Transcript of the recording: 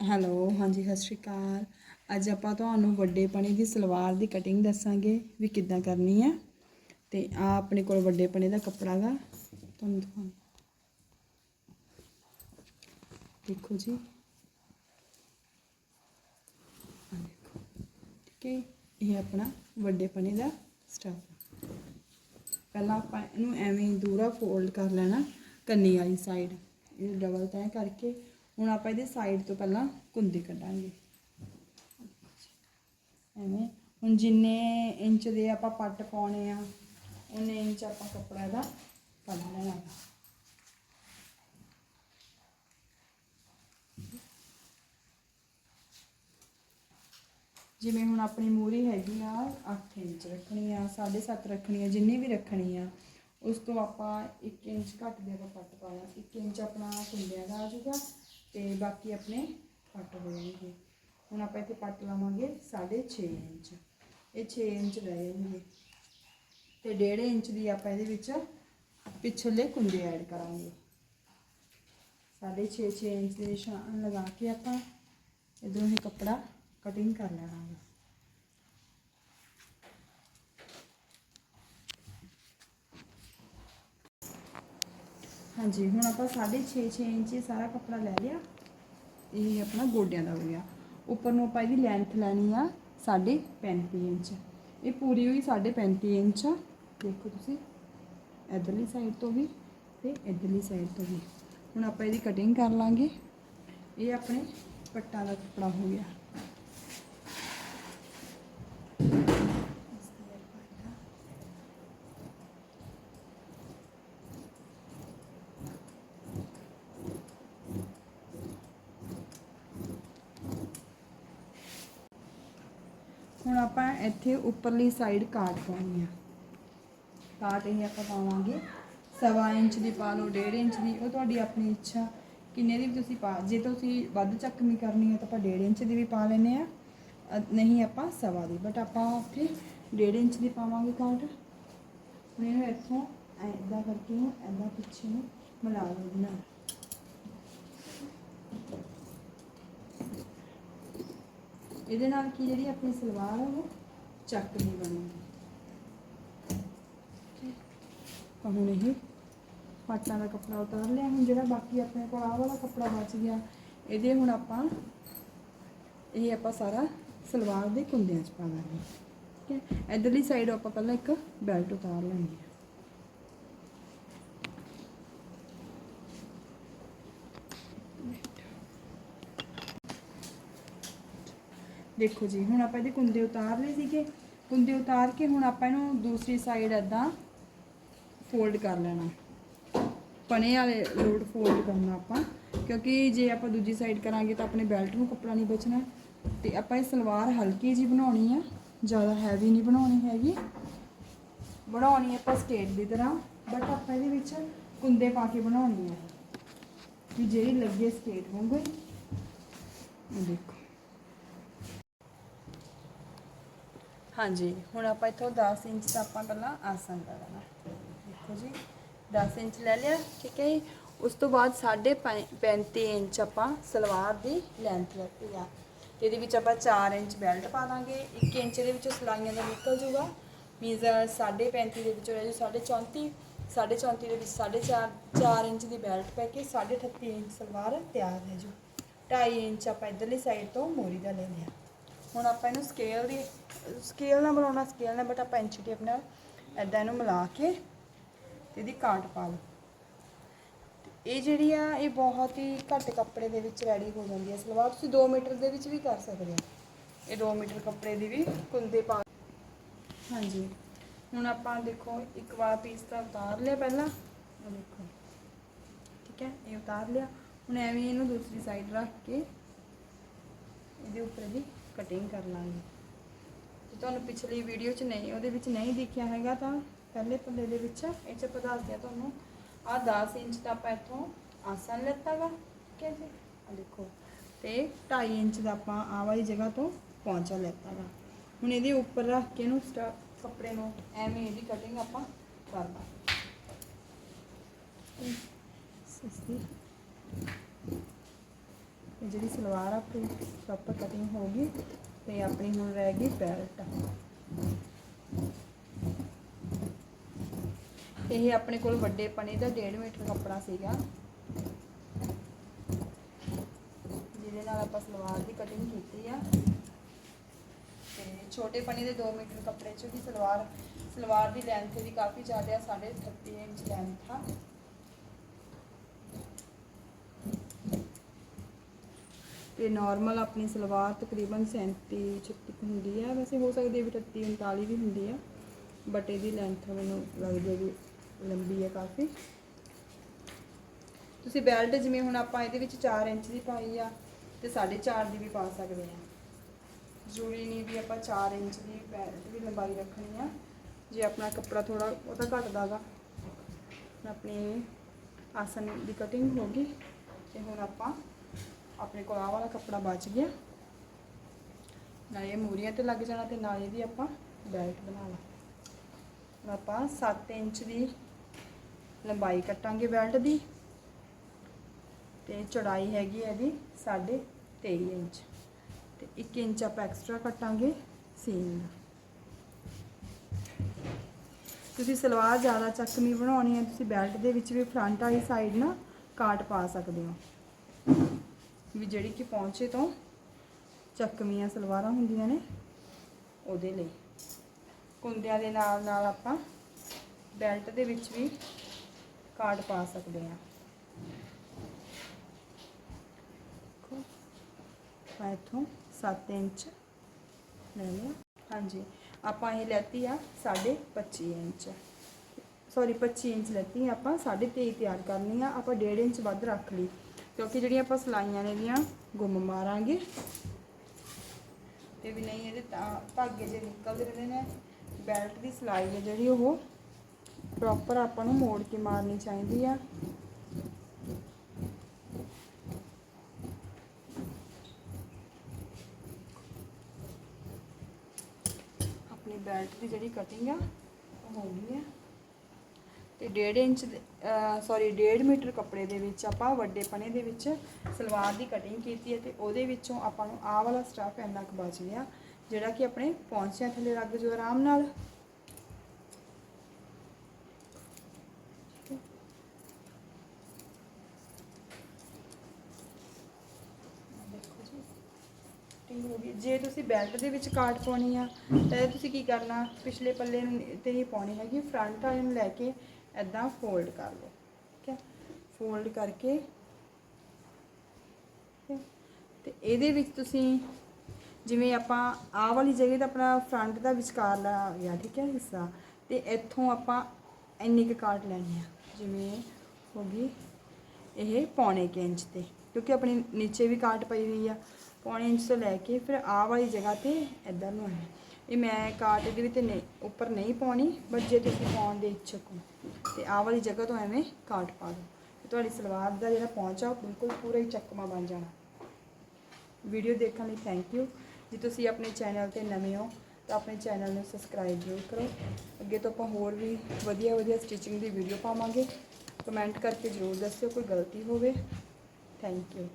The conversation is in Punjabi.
ਹੈਲੋ, ਹਾਂਜੀ, ਸਤਿ ਸ਼੍ਰੀ ਅਕਾਲ। ਅੱਜ ਆਪਾਂ ਤੁਹਾਨੂੰ ਵੱਡੇ ਪਣੇ ਦੀ ਸਲਵਾਰ ਦੀ ਕਟਿੰਗ ਦੱਸਾਂਗੇ ਵੀ ਕਿੱਦਾਂ ਕਰਨੀ ਹੈ ਤੇ ਆ ਆਪਣੇ ਕੋਲ ਵੱਡੇ ਪਣੇ ਦਾ ਕੱਪੜਾ ਗਾ। ਤੁਹਾਨੂੰ ਦਿਖਾਉਂ ਦੇਖੋ ਜੀ। ਆਹ ਦੇਖੋ। ਠੀਕ ਹੈ ਇਹ ਆਪਣਾ ਵੱਡੇ ਪਣੇ ਦਾ ਸਟਾਫ ਪਹਿਲਾਂ ਆਪਾਂ ਇਹਨੂੰ ਐਵੇਂ ਦੂਰਾ ਫੋਲਡ ਕਰ ਲੈਣਾ ਕੰਨੀ ਵਾਲੀ ਸਾਈਡ ਇਹ ਡਬਲ ਤੈਅ ਕਰਕੇ ਹੁਣ ਆਪਾਂ ਇਹਦੇ ਸਾਈਡ ਤੋਂ ਪਹਿਲਾਂ ਕੁੰਦੀ ਕੱਢਾਂਗੇ। ਐਵੇਂ, ਹੁਣ ਜਿੰਨੇ ਇੰਚ ਦੇ ਆਪਾਂ ਪੱਟ ਪਾਉਣੇ ਆ, ਉਹਨੇ ਇੰਚ ਆਪਾਂ ਕੱਪੜਾ ਦਾ ਕੱਢ ਲੈਣਾ। ਜਿਵੇਂ ਹੁਣ ਆਪਣੀ ਮੂਰੀ ਹੈਗੀ ਆ 8 ਇੰਚ ਰੱਖਣੀ ਆ 7.5 ਰੱਖਣੀ ਆ, ਜਿੰਨੀ ਵੀ ਰੱਖਣੀ ਆ, ਉਸ ਤੋਂ ਆਪਾਂ 1 ਇੰਚ ਘੱਟ ਦੇ ਆਪਾਂ ਪੱਟ ਪਾਉਣਾ 1 ਇੰਚ ਆਪਣਾ ਕੁੰਡਿਆਂ ਦਾ ਆ ਜਾਊਗਾ ਤੇ ਬਾਕੀ ਆਪਣੇ ਪੱਟ ਹੋ ਜਾਣਗੇ। ਹੁਣ ਆਪਾਂ ਇੱਥੇ ਪੱਟ ਲਾਵਾਂਗੇ 6.5 ਇੰਚ। ਇਹ 6 ਇੰਚ ਰਹਿ ਜਾਣਗੇ। ਤੇ 1.5 ਇੰਚ ਦੀ ਆਪਾਂ ਇਹਦੇ ਵਿੱਚ ਪਿਛਲੇ ਕੁੰਡੇ ਐਡ ਕਰਾਂਗੇ। 6.5 6 ਇੰਚ ਦੇ ਨਿਸ਼ਾਨ ਲਗਾ ਕੇ ਆਪਾਂ ਇਧਰੋਂ ਇਹ ਕੱਪੜਾ ਕਟਿੰਗ ਕਰ ਲੈਣਾ ਹੈ ਹਾਂਜੀ, ਹੁਣ ਆਪਾਂ 6.5 6 ਇੰਚ ਸਾਰਾ ਕੱਪੜਾ ਲੈ ਲਿਆ। ਇਹ ਆਪਣਾ ਗੋਡਿਆਂ ਦਾ ਹੋ ਗਿਆ। ਉੱਪਰ ਨੂੰ ਆਪਾਂ ਇਹਦੀ ਲੈਂਥ ਲੈਣੀ ਆ 35 ਇੰਚ। ਇਹ ਪੂਰੀ ਹੋਈ 35 ਇੰਚ। ਆ ਦੇਖੋ ਤੁਸੀਂ, ਇਧਰਲੀ ਸਾਈਡ ਤੋਂ ਵੀ ਤੇ ਇਧਰਲੀ ਸਾਈਡ ਤੋਂ ਵੀ। ਹੁਣ ਆਪਾਂ ਇਹਦੀ ਕਟਿੰਗ ਕਰ ਲਾਂਗੇ। ਇਹ ਆਪਣੇ ਪੱਟਾਂ ਦਾ ਕੱਪੜਾ ਹੋ ਗਿਆ। ਹੁਣ ਆਪਾਂ ਇੱਥੇ ਉੱਪਰਲੀ ਸਾਈਡ ਕਾਟ ਪਾਉਣੀ ਆ। ਕਾਟ ਇਹ ਆਪਾਂ ਪਾਵਾਂਗੇ। ਸਵਾ ਇੰਚ ਦੀ ਪਾ ਲਓ 1.5 ਇੰਚ ਦੀ। ਉਹ ਤੁਹਾਡੀ ਆਪਣੀ ਇੱਛਾ। ਕਿੰਨੇ ਦੀ ਵੀ ਤੁਸੀਂ ਪਾ, ਜੇ ਤੁਸੀਂ ਵੱਧ ਚੱਕਮੀ ਕਰਨੀ ਹੈ ਤਾਂ ਆਪਾਂ 1.5 ਇੰਚ ਦੀ ਵੀ ਪਾ ਲੈਨੇ ਆ। ਨਹੀਂ ਆਪਾਂ ਸਵਾ ਦੀ। ਬਟ ਆਪਾਂ ਉੱਥੇ 1.5 ਇੰਚ ਦੀ ਪਾਵਾਂਗੇ ਕਾਟ। ਹੁਣ ਇਹਨੂੰ ਇੱਥੋਂ ਐਦਾਂ ਕਰਕੇ ਨੂੰ ਐਦਾਂ ਪਿੱਛੇ ਨੂੰ ਮਿਲਾ ਲਓ ਇਹਦੇ ਇਹਦੇ ਨਾਲ ਕੀ ਜਿਹੜੀ ਆਪਣੀ ਸਲਵਾਰ ਆ ਉਹ ਚੱਕ ਨਹੀਂ ਬਣੂਗੀ ਤਾਂ ਹੁਣ ਇਹ ਪਾਟਾਂ ਦਾ ਕੱਪੜਾ ਉਤਾਰ ਲਿਆ। ਹੁਣ ਜਿਹੜਾ ਬਾਕੀ ਆਪਣੇ ਕੋਲ ਆਹ ਵਾਲਾ ਕੱਪੜਾ ਬਚ ਗਿਆ, ਇਹਦੇ ਹੁਣ ਆਪਾਂ ਇਹ ਆਪਾਂ ਸਾਰਾ ਸਲਵਾਰ ਦੇ ਕੁੰਦਿਆਂ 'ਚ ਪਾ ਦਾਂਗੇ ਠੀਕ ਹੈ? ਇਧਰਲੀ ਸਾਈਡ ਆਪਾਂ ਪਹਿਲਾਂ ਇੱਕ ਬੈਲਟ ਉਤਾਰ ਲੈਣੀ ਹੈ। ਦੇਖੋ ਜੀ, ਹੁਣ ਆਪਾਂ ਇਹਦੇ ਕੁੰਦੇ ਉਤਾਰ ਲਏ ਸੀਗੇ। ਕੁੰਦੇ ਉਤਾਰ ਕੇ ਹੁਣ ਆਪਾਂ ਇਹਨੂੰ ਦੂਸਰੀ ਸਾਈਡ ਐਦਾਂ ਫੋਲਡ ਕਰ ਲੈਣਾ। ਪਨੇ ਵਾਲੇ ਲੋਡ ਫੋਲਡ ਕਰਨਾ ਆਪਾਂ, ਕਿਉਂਕਿ ਜੇ ਆਪਾਂ ਦੂਜੀ ਸਾਈਡ ਕਰਾਂਗੇ ਤਾਂ ਆਪਣੇ ਬੈਲਟ ਨੂੰ ਕੱਪੜਾ ਨਹੀਂ ਬਚਣਾ। ਤੇ ਆਪਾਂ ਇਹ ਸਲਵਾਰ ਹਲਕੀ ਜੀ ਬਣਾਉਣੀ ਆ, ਜ਼ਿਆਦਾ ਹੈਵੀ ਨਹੀਂ ਬਣਾਉਣੀ ਹੈਗੀ। ਬਣਾਉਣੀ ਆਪਾਂ ਸਟੇਟ ਦੀ ਤਰ੍ਹਾਂ ਬਟ ਆਪਾਂ ਇਹਦੇ ਵਿੱਚ ਕੁੰਦੇ ਪਾ ਕੇ ਬਣਾਉਣੀ ਆ। ਕਿ ਜਿਹੜੀ ਲੱਗੇ ਸਟੇਟ ਹੋਊਗੀ ਇਹ ਦੇਖੋ। ਹਾਂਜੀ, ਹੁਣ ਆਪਾਂ ਇੱਥੋਂ 10 ਇੰਚ ਦਾ ਆਪਾਂ ਪਹਿਲਾਂ ਆਸਨ ਕਰ ਲੈਣਾ। ਦੇਖੋ ਜੀ 10 ਇੰਚ ਲੈ ਲਿਆ, ਠੀਕ ਹੈ ਜੀ। ਉਸ ਤੋਂ ਬਾਅਦ 35 ਇੰਚ ਆਪਾਂ ਸਲਵਾਰ ਦੀ ਲੈਂਥ ਲੈਤੀ ਆ। ਇਹਦੇ ਵਿੱਚ ਆਪਾਂ 4 ਇੰਚ ਬੈਲਟ ਪਾ ਦਾਂਗੇ। 1 ਇੰਚ ਦੇ ਵਿੱਚੋਂ ਸਲਾਈਆਂ ਦਾ ਨਿਕਲ ਜੂਗਾ। ਮੀਨਸ 35 ਦੇ ਵਿੱਚੋਂ ਰਹਿ ਜੂ 34 34 ਦੇ ਵਿੱਚ 4.5 4 ਇੰਚ ਦੀ ਬੈਲਟ ਪੈ ਕੇ 38 ਇੰਚ ਸਲਵਾਰ ਤਿਆਰ ਰਹਿ ਜੂ। 2.5 ਇੰਚ ਆਪਾਂ ਇਧਰਲੀ ਸਾਈਡ ਤੋਂ ਮੋਰੀ ਦਾ ਲੈ ਲਿਆ। ਹੁਣ ਆਪਾਂ ਇਹਨੂੰ ਸਕੇਲ ਦੀ ਸਕੇਲ ਨਾਲ ਬਣਾਉਣਾ ਸਕੇਲ ਨਾਲ ਬਟ ਆਪਾਂ ਇੰਚੀ ਟੇਪ ਨਾਲ ਐਦਾਂ ਇਹਨੂੰ ਮਿਲਾ ਕੇ ਤੇ ਇਹਦੀ ਕਾਟ ਪਾ ਲਓ। ਇਹ ਜਿਹੜੀ ਆ, ਇਹ ਬਹੁਤ ਹੀ ਘੱਟ ਕੱਪੜੇ ਦੇ ਵਿੱਚ ਰੈਡੀ ਹੋ ਜਾਂਦੀ ਹੈ ਸਲਵਾਰ। ਤੁਸੀਂ 2 ਮੀਟਰ ਦੇ ਵਿੱਚ ਵੀ ਕਰ ਸਕਦੇ ਹੋ। ਇਹ 2 ਮੀਟਰ ਕੱਪੜੇ ਦੀ ਵੀ ਕੁੰਦੇ ਪਾ ਹਾਂਜੀ। ਹੁਣ ਆਪਾਂ ਦੇਖੋ, ਇੱਕ ਵਾਰ ਪੀਸ ਤਾਂ ਉਤਾਰ ਲਿਆ ਪਹਿਲਾਂ। ਉਹ ਦੇਖੋ। ਠੀਕ ਹੈ, ਇਹ ਉਤਾਰ ਲਿਆ। ਹੁਣ ਐਵੇਂ ਇਹਨੂੰ ਦੂਸਰੀ ਸਾਈਡ ਰੱਖ ਕੇ ਇਹਦੇ ਉੱਪਰ ਦੀ ਕਟਿੰਗ ਕਰ ਲਾਂਗੇ। ਜੇ ਤੁਹਾਨੂੰ ਪਿਛਲੀ ਵੀਡੀਓ 'ਚ ਨਹੀਂ, ਉਹਦੇ ਵਿੱਚ ਨਹੀਂ ਦੇਖਿਆ ਹੈਗਾ ਤਾਂ ਪਹਿਲੇ ਪੱਲੇ ਦੇ ਵਿੱਚ ਇਹ 'ਚ ਆਪਾਂ ਦੱਸਦੇ ਆ ਤੁਹਾਨੂੰ। ਆ 10 ਇੰਚ ਦਾ ਆਪਾਂ ਇੱਥੋਂ ਆਸਨ ਲੈਤਾ ਵਾ ਠੀਕ ਹੈ ਜੀ? ਆ ਦੇਖੋ, ਤੇ 2.5 ਇੰਚ ਦਾ ਆਪਾਂ ਆ ਵਾਲੀ ਜਗ੍ਹਾ ਤੋਂ ਪੌਂਚਾ ਲੈਤਾ ਵਾ ਹੁਣ ਇਹਦੇ ਉੱਪਰ ਰੱਖ ਕੇ ਇਹਨੂੰ ਸਟਾ, ਕੱਪੜੇ ਨੂੰ ਐਵੇਂ ਇਹਦੀ ਕਟਿੰਗ ਆਪਾਂ ਕਰਦਾ ਸਸਤੀ। ਇਹ ਜਿਹੜੀ ਸਲਵਾਰ ਆ ਆਪਣੀ ਪ੍ਰੋਪਰ ਕਟਿੰਗ ਹੋ ਗਈ ਤੇ ਆਪਣੀ ਹੁਣ ਰਹਿ ਗਈ ਬੈਲਟ ਇਹ ਆਪਣੇ ਕੋਲ ਵੱਡੇ ਪਨੇ ਦਾ 1.5 ਮੀਟਰ ਕੱਪੜਾ ਸੀਗਾ। ਜਿਹਦੇ ਨਾਲ ਆਪਾਂ ਸਲਵਾਰ ਦੀ ਕਟਿੰਗ ਕੀਤੀ ਆ। ਤੇ ਛੋਟੇ ਪਨੇ ਦੇ 2 ਮੀਟਰ ਕੱਪੜੇ 'ਚ ਵੀ ਸਲਵਾਰ ਸਲਵਾਰ ਦੀ ਲੈਂਥ ਵੀ ਕਾਫੀ ਜ਼ਿਆਦਾ ਆ 30 ਇੰਚ ਲੈਂਥ ਆ। ਤੇ ਨਾਰਮਲ ਆਪਣੀ ਸਲਵਾਰ ਤਕਰੀਬਨ 37 36 ਹੁੰਦੀ ਹੈ ਵੈਸੇ ਹੋ ਸਕਦੀ ਹੈ ਵੀ 38 39 ਵੀ ਹੁੰਦੀ ਆ ਬਟ ਇਹਦੀ ਲੈਂਥ ਮੈਨੂੰ ਲੱਗਦੀ ਹੈ ਵੀ ਲੰਬੀ ਹੈ ਕਾਫੀ। ਤੁਸੀਂ ਬੈਲਟ ਜਿਵੇਂ ਹੁਣ ਆਪਾਂ ਇਹਦੇ ਵਿੱਚ 4 ਇੰਚ ਦੀ ਪਾਈ ਆ, ਤੇ 4.5 ਦੀ ਵੀ ਪਾ ਸਕਦੇ ਆ। ਜ਼ਰੂਰੀ ਨਹੀਂ ਵੀ ਆਪਾਂ 4 ਇੰਚ ਦੀ ਬੈਲਟ ਵੀ ਲੰਬਾਈ ਰੱਖਣੀ ਆ। ਜੇ ਆਪਣਾ ਕੱਪੜਾ ਥੋੜਾ ਉਹਦਾ ਘਟਦਾ ਗਾ। ਆਪਣੀ ਆਸਨ ਦੀ ਕਟਿੰਗ ਹੋ ਗਈ, ਤੇ ਹੁਣ ਆਪਾਂ ਆਪਣੇ ਕੋਲ ਆਹ ਵਾਲਾ ਕੱਪੜਾ ਬਚ ਗਿਆ। ਨਾਲ ਇਹ ਮੂਰੀਆਂ ਤੇ ਲੱਗ ਜਾਣਾ ਤੇ ਨਾਲ ਇਹਦੀ ਆਪਾਂ ਬੈਲਟ ਬਣਾਉਣਾ ਆਪਾਂ 7 ਇੰਚ ਦੀ ਲੰਬਾਈ ਕੱਟਾਂਗੇ ਬੈਲਟ ਦੀ। ਤੇ ਚੌੜਾਈ ਹੈਗੀ ਹੈ ਇਹਦੀ 23 ਇੰਚ। ਤੇ 1 ਇੰਚ ਆਪਾਂ ਐਕਸਟਰਾ ਕੱਟਾਂਗੇ ਸੀਨ। ਦਾ ਤੁਸੀਂ ਸਲਵਾਰ ਜ਼ਿਆਦਾ ਚੱਕਵੀਂ ਬਣਾਉਣੀ ਹੈ, ਤੁਸੀਂ ਬੈਲਟ ਦੇ ਵਿੱਚ ਵੀ ਫਰੰਟ ਵਾਲੀ ਸਾਈਡ ਨਾ ਕਾਟ ਪਾ ਸਕਦੇ ਹੋ। ਵੀ ਜਿਹੜੀ ਕਿ ਪਹੁੰਚੇ ਤੋਂ ਚੱਕਵੀਆਂ ਸਲਵਾਰਾਂ ਹੁੰਦੀਆਂ ਨੇ ਉਹਦੇ ਲਈ। ਕੁੰਦਿਆਂ ਦੇ ਨਾਲ ਨਾਲ ਆਪਾਂ ਬੈਲਟ ਦੇ ਵਿੱਚ ਵੀ ਕਾਟ ਪਾ ਸਕਦੇ ਹਾਂ। ਦੇਖੋ, ਇੱਥੋਂ 7 ਇੰਚ ਲੈ ਲਿਆ। ਹਾਂਜੀ ਆਪਾਂ ਇਹ ਲੈਤੀ ਆ 25 ਇੰਚ। ਸੌਰੀ 25 ਇੰਚ ਲੈਤੀ ਆ ਆਪਾਂ 23 ਤਿਆਰ ਕਰਨੀ ਆ। ਆਪਾਂ 1.5 ਇੰਚ ਵੱਧ ਰੱਖ ਲਈ। ਕਿਉਂਕਿ ਜਿਹੜੀਆਂ ਆਪਾਂ ਸਲਾਈਆਂ ਨੇ ਦੀਆਂ ਗੁੰਮ ਮਾਰਾਂਗੇ। ਤੇ ਵੀ ਨਹੀਂ, ਇਹਦੇ ਤਾਂ ਧਾਗੇ ਜੇ ਨਿਕਲਦੇ ਰਹਿੰਦੇ ਨੇ, ਬੈਲਟ ਦੀ ਸਲਾਈ ਹੈ ਜਿਹੜੀ ਉਹ ਪ੍ਰੋਪਰ ਆਪਾਂ ਨੂੰ ਮੋੜ ਕੇ ਮਾਰਨੀ ਚਾਹੀਦੀ ਆ। ਆਪਣੀ ਬੈਲਟ ਦੀ ਜਿਹੜੀ ਕਟਿੰਗ ਆ, ਉਹ ਹੋ ਗਈ ਹੈ। ਤੇ 1.5 ਇੰਚ ਸੌਰੀ 1.5 ਮੀਟਰ ਕੱਪੜੇ ਦੇ ਵਿੱਚ ਆਪਾਂ ਵੱਡੇ ਪਨੇ ਦੇ ਵਿੱਚ ਸਲਵਾਰ ਦੀ ਕਟਿੰਗ ਕੀਤੀ ਹੈ ਤੇ ਉਹਦੇ ਵਿੱਚੋਂ ਆਪਾਂ ਨੂੰ ਆਹ ਵਾਲਾ ਸਟਾਫ ਇੰਨਾ ਕੁ ਬਚ ਗਿਆ, ਜਿਹੜਾ ਕਿ ਆਪਣੇ ਪੌਂਚਿਆਂ ਥੱਲੇ ਲੱਗ ਜੋ ਆਰਾਮ ਨਾਲ। ਜੇ ਤੁਸੀਂ ਬੈਲਟ ਦੇ ਵਿੱਚ ਕਾਟ ਪਾਉਣੀ ਆ, ਤਾਂ ਤੁਸੀਂ ਕੀ ਕਰਨਾ, ਪਿਛਲੇ ਪੱਲੇ ਨੂੰ ਤੇ ਨਹੀਂ ਪਾਉਣੀ ਹੈਗੀ ਫਰੰਟ ਵਾਲੇ ਨੂੰ ਲੈ ਕੇ ਐਦਾਂ ਫੋਲਡ ਕਰ ਲਓ, ਠੀਕ ਹੈ? ਫੋਲਡ ਕਰਕੇ, ਠੀਕ ਤੇ ਇਹਦੇ ਵਿੱਚ ਤੁਸੀਂ ਜਿਵੇਂ ਆਪਾਂ ਆਹ ਵਾਲੀ ਜਗ੍ਹਾ ਤਾਂ ਆਪਣਾ ਫਰੰਟ ਦਾ ਵਿਚਕਾਰਲਾ ਆ ਗਿਆ ਠੀਕ ਹੈ, ਹਿੱਸਾ, ਤੇ ਇੱਥੋਂ ਆਪਾਂ ਇੰਨੀ ਕੁ ਕਾਟ ਲੈਣੀ ਆ, ਜਿਵੇਂ ਹੋ ਗਈ ਇਹ ਪੌਣੇ ਕੁ ਇੰਚ ਤੇ, ਕਿਉਂਕਿ ਆਪਣੀ ਨੀਚੇ ਵੀ ਕਾਟ ਪਈ ਹੋਈ ਆ, ਪੌਣੇ ਇੰਚ ਤੋਂ ਲੈ ਕੇ ਫਿਰ ਆਹ ਵਾਲੀ ਜਗ੍ਹਾ ਤੇ ਇੱਧਰ ਨੂੰ ਆਉਣਾ ਇਹ ਮੈਂ ਕਾਟ ਇਹਦੇ ਵਿੱਚ ਨਹੀਂ, ਉੱਪਰ ਨਹੀਂ ਪਾਉਣੀ ਬਟ ਜੇ ਤੁਸੀਂ ਪਾਉਣ ਦੇ ਇੱਛਕ ਹੋ, ਤੇ ਆਹ ਵਾਲੀ ਜਗ੍ਹਾ ਤੋਂ ਐਵੇਂ ਕਾਟ ਪਾ ਦਿਓ। ਤੇ ਤੁਹਾਡੀ ਸਲਵਾਰ ਦਾ ਜਿਹੜਾ ਪਹੁੰਚਾ ਉਹ ਬਿਲਕੁਲ ਪੂਰਾ ਹੀ ਚੱਕਮਾ ਬਣ ਜਾਣਾ। ਵੀਡੀਓ ਦੇਖਣ ਲਈ ਥੈਂਕ ਯੂ ਜੇ ਤੁਸੀਂ ਆਪਣੇ ਚੈਨਲ ਤੇ ਨਵੇਂ ਹੋ, ਤਾਂ ਆਪਣੇ ਚੈਨਲ ਨੂੰ ਸਬਸਕ੍ਰਾਈਬ ਜ਼ਰੂਰ ਕਰੋ। ਅੱਗੇ ਤੋਂ ਆਪਾਂ ਹੋਰ ਵੀ ਵਧੀਆ ਵਧੀਆ ਸਟਿਚਿੰਗ ਦੀ ਵੀਡੀਓ ਪਾਵਾਂਗੇ। ਕਮੈਂਟ ਕਰਕੇ ਜ਼ਰੂਰ ਦੱਸਿਓ ਕੋਈ ਗਲਤੀ ਹੋਵੇ। Thank you